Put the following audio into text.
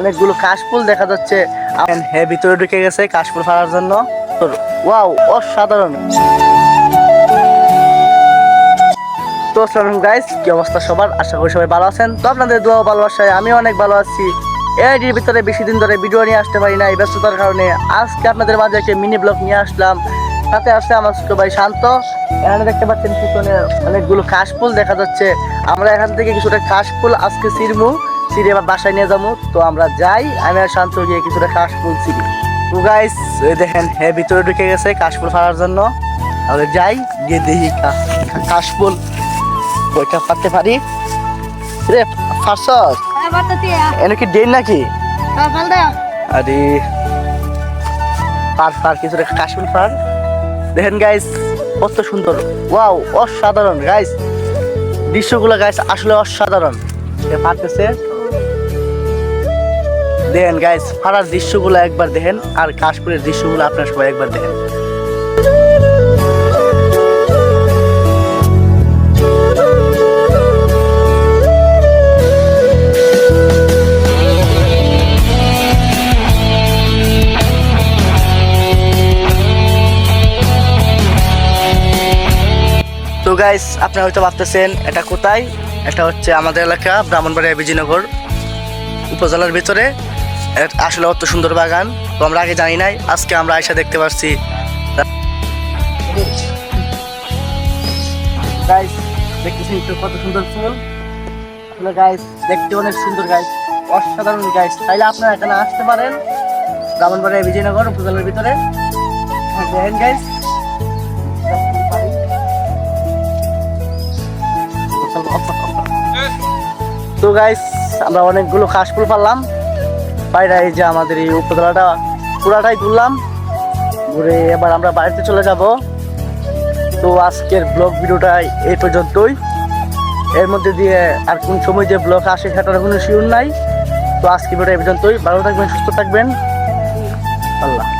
অনেকগুলো কাশফুল দেখা যাচ্ছে। হ্যাঁ ভিতরে ঢুকে গেছে কাশফুল ফাড়ার জন্য। ওয়াও অসাধারণ। তো আসসালামু গাইস কি অবস্থা সবার? আশা করি সবাই ভালো আছেন। তো আপনাদের দোয়া ভালোবাসায় আমি অনেক ভালো আছি। এর ভিতরে বেশি দিন ধরে ভিডিও নিয়ে আসতে পারি না এই ব্যস্ততার কারণে। আজকে আপনাদের মাঝে একটা মিনি ব্লগ নিয়ে আসলাম। সাথে আসছে আমার ছোট ভাই শান্ত। এখানে দেখতে পাচ্ছেন পিছনে অনেকগুলো কাশফুল দেখা যাচ্ছে। আমরা এখান থেকে কিছুটা কাশফুল আজকে সিরমু সিঁড়ি আবার বাসায় নিয়ে যাব। তো আমরা যাই আমি আর শান্ত গিয়ে কিছুটা কাশফুল সিঁড়ি তো গাইস দেখেন হ্যাঁ ভিতরে ঢুকে গেছে কাশফুল ফাড়ার জন্য। আমরা যাই গিয়ে দেখি কাশফুল ওইটা পারতে পারি। রে ফারস হ্যাঁ এনে কি ডেন নাকি? হ্যাঁ আরে পার পার কিছু রেখা কাশ্মীর পার দেখেন গাইস কত সুন্দর। ওয়াও অসাধারণ। গাইস দৃশ্যগুলো গাইস আসলে অসাধারণ। এ পারতেছে দেখেন গাইস ফারার দৃশ্যগুলো একবার দেখেন আর কাশপুরের দৃশ্যগুলো আপনার সবাই একবার দেখেন। তো গাইস আপনারা হয়তো ভাবতেছেন, এটা কোথায়? এটা হচ্ছে আমাদের এলাকা, ব্রাহ্মণবাড়িয়া বিজয়নগর উপজেলার ভিতরে। আসলে অত সুন্দর বাগান, তো আমরা আগে জানি নাই, আজকে আমরা আয়সা দেখতে পাচ্ছি গাইস তো কত সুন্দর ফুল? গাইস দেখতে অনেক সুন্দর গাইস অসাধারণ গাইস তাইলে আপনারা এখানে আসতে পারেন বিজয়নগর উপজেলার ভিতরে। গাইস তো গাইস আমরা অনেকগুলো কাশফুল পারলাম। বাইরে এই যে আমাদের এই উপজেলাটা পুরাটাই ঘুরলাম। ঘুরে এবার আমরা বাড়িতে চলে যাব। তো আজকের ব্লগ ভিডিওটা এই পর্যন্তই। এর মধ্যে দিয়ে আর কোন সময় যে ব্লগ আসে সেটার কোনো শিওর নাই। তো আজকে ভিডিওটা এই পর্যন্তই। ভালো থাকবেন, সুস্থ থাকবেন। আল্লাহ।